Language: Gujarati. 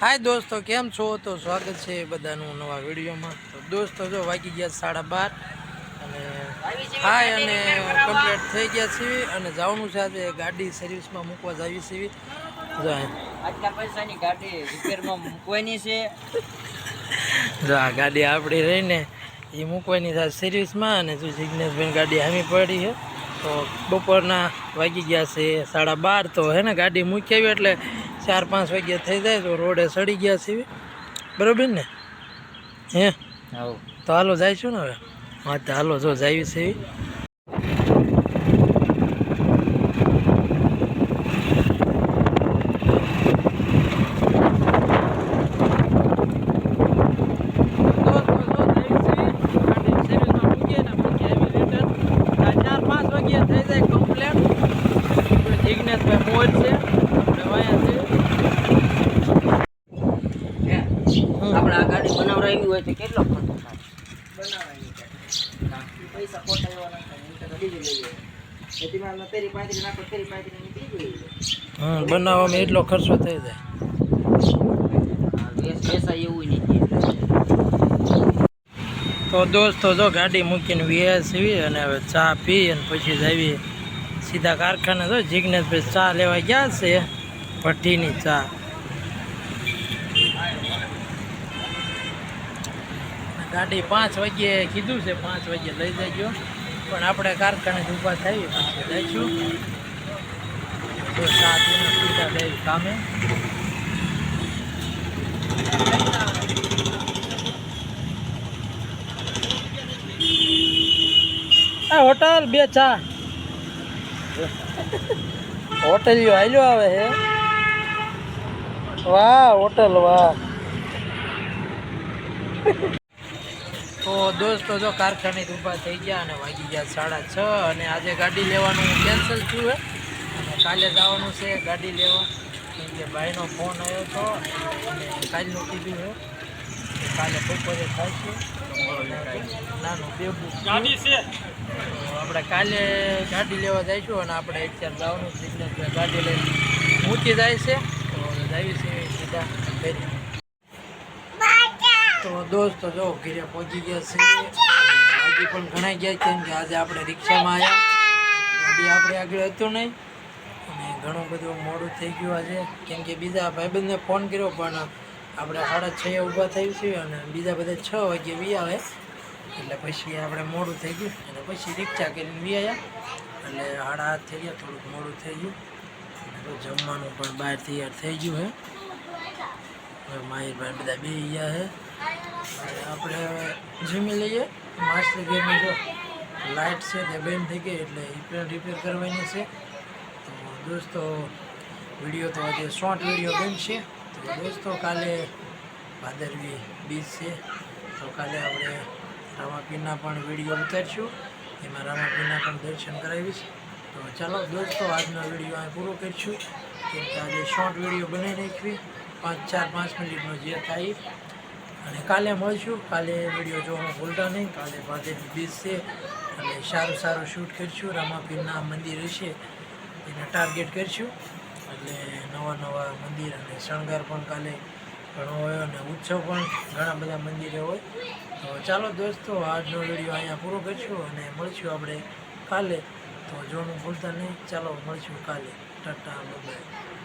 હાય દોસ્તો કેમ છો? તો સ્વાગત છે બધાનું નવા વિડીયોમાં. તો દોસ્તો જો વાગી ગયા સાડા બાર અને હાય અને કમ્પ્લીટ થઈ ગયા છીએ અને જવાનું છે આજે ગાડી સર્વિસમાં મૂકવા જાવી છીએ. જો. પૈસાની ગાડી રિપેરમાં મૂકવાની છે. જો આ ગાડી આપણી રહીને એ મૂકવાની થાય સર્વિસમાં અને જો જિજ્ઞેશભાઈ ગાડી હામી પડી છે. તો બપોરના વાગી ગયા છે સાડા બાર તો હે ને ગાડી મૂકી આવી એટલે ચાર પાંચ વાગ્યા થઈ જાય તો રોડે સડી ગયા છે બરોબર ને? હે? તો હાલો જઈશું ને હવે? હા તો હાલો જો જાય છે થઈ જાય કમ્પ્લેટ જિજ્ઞેશભાઈ મોજ છે આપણે વાયા છે આપણે આ ગાડી બનાવરાવી હોય તો કેટલો ખર્ચો થાય? બનાવવાની પૈસા ખોટા એવા ના થાય એમ તો બીજું લઈ લે એટીમાં તેરી પાંત્રી નાખો તેરી પાંત્રી ની બીજું લઈ લે હમ બનાવવામાં એટલો ખર્ચો થઈ જાય. વેસ એવું નહીં તો દોસ્તો જો ગાડી મૂકીને વીએસવી અને હવે ચા પી અને પછી જઈએ સીધા કારખાને જો જીગ્નેશભાઈ ચા લેવા ગયા છે ભઠ્ઠીની ચા. ગાડી પાંચ વાગ્યે કીધું છે, પાંચ વાગ્યે લઈ જજો. પણ આપણે કારખાને જ ઊભા થઈ પછી જઈશું. તો ચા પીને સીધા જઈ કામે. આ હોટલ, બે ચા. હોટલ આલ્યો આવે હે. વાહ, હોટલ, વાહ. તો દોસ્તો જો કારખાને ઊભા થઈ ગયા અને વાગી ગયા સાડા છ અને આજે ગાડી લેવાનું કેન્સલ થયું હે. અને કાલે જવાનું છે ગાડી લેવા. કેમ કે ભાઈનો ફોન આવ્યો હતો અને કાલનું કીધું છે કાલે બપોરે થાય છે નાનું બેબુ ગાડી છે. આપણે કાલે ગાડી લેવા જઈશું અને આપણે અત્યારે જવાનું સિગ્નેચર ગાડી લઈને મૂકી જાય છે. તો જઈએ છીએ સીધા તો દોસ્તો જો ઘરે પહોંચી ગયા છે. હજી પણ ઘણા ગયા કેમ કે આજે આપણે રિક્ષામાં આવ્યા. ગાડી આપણે આગળ હતું નહીં. અને ઘણું બધું મોડું થઈ ગયું આજે. કેમ કે બીજા ભાઈબંધને ફોન કર્યો, પણ આપણે સાડા છ ઊભા થયું છે અને બીજા બધા છ વાગે આવે. એટલે પછી આપણે મોડું થઈ ગયું. અને પછી રિક્ષા કરીને વી આવ્યા. એટલે સાડા હાથ થઈ ગયા, થોડુંક મોડું થઈ ગયું. તો જમવાનું પણ બહાર તૈયાર થઈ ગયું હે. હવે માહિરભાઈ બધા બે ગયા છે અને આપણે જીમી લઈએ. માસ્ટર ગેરની જો લાઇટ છે તે બેન થઈ ગઈ એટલે પણ રિપેર કરવાની છે. તો દોસ્તો વીડિયો તો આજે શોર્ટ વીડિયો બનશે તો દોસ્તો, કાલે ભાદરવી બીજ છે. તો કાલે આપણે રામાપીરના પણ વીડિયો ઉતારશું. એમાં રામાપીરના પણ દર્શન કરાવીશ. તો ચાલો દોસ્તો, આજનો વીડિયો અહીં પૂરો કરીશું. કેમ કે આજે શોર્ટ વીડિયો બનાવી નાખવી. પાંચ, ચાર, પાંચ મિનિટનો જે થાય. અને કાલે મળશું. કાલે વીડિયો જોવાનું ભૂલતા નહીં. કાલે ભાદેવી બીચ છે. અને સારું સારું શૂટ કરીશું. રામાપીરના મંદિર હશે. એને ટાર્ગેટ કરીશું. એટલે નવા નવા મંદિર અને શણગાર પણ કાલે ઘણો હોય અને ઉત્સવ પણ ઘણા બધા મંદિરે હોય. તો ચાલો દોસ્તો, આજનો વીડિયો અહીંયા પૂરો કરીશું અને મળશું આપણે કાલે. તો જોવાનું ભૂલતા નહીં. ચાલો મળશું કાલે. ટાટા બાય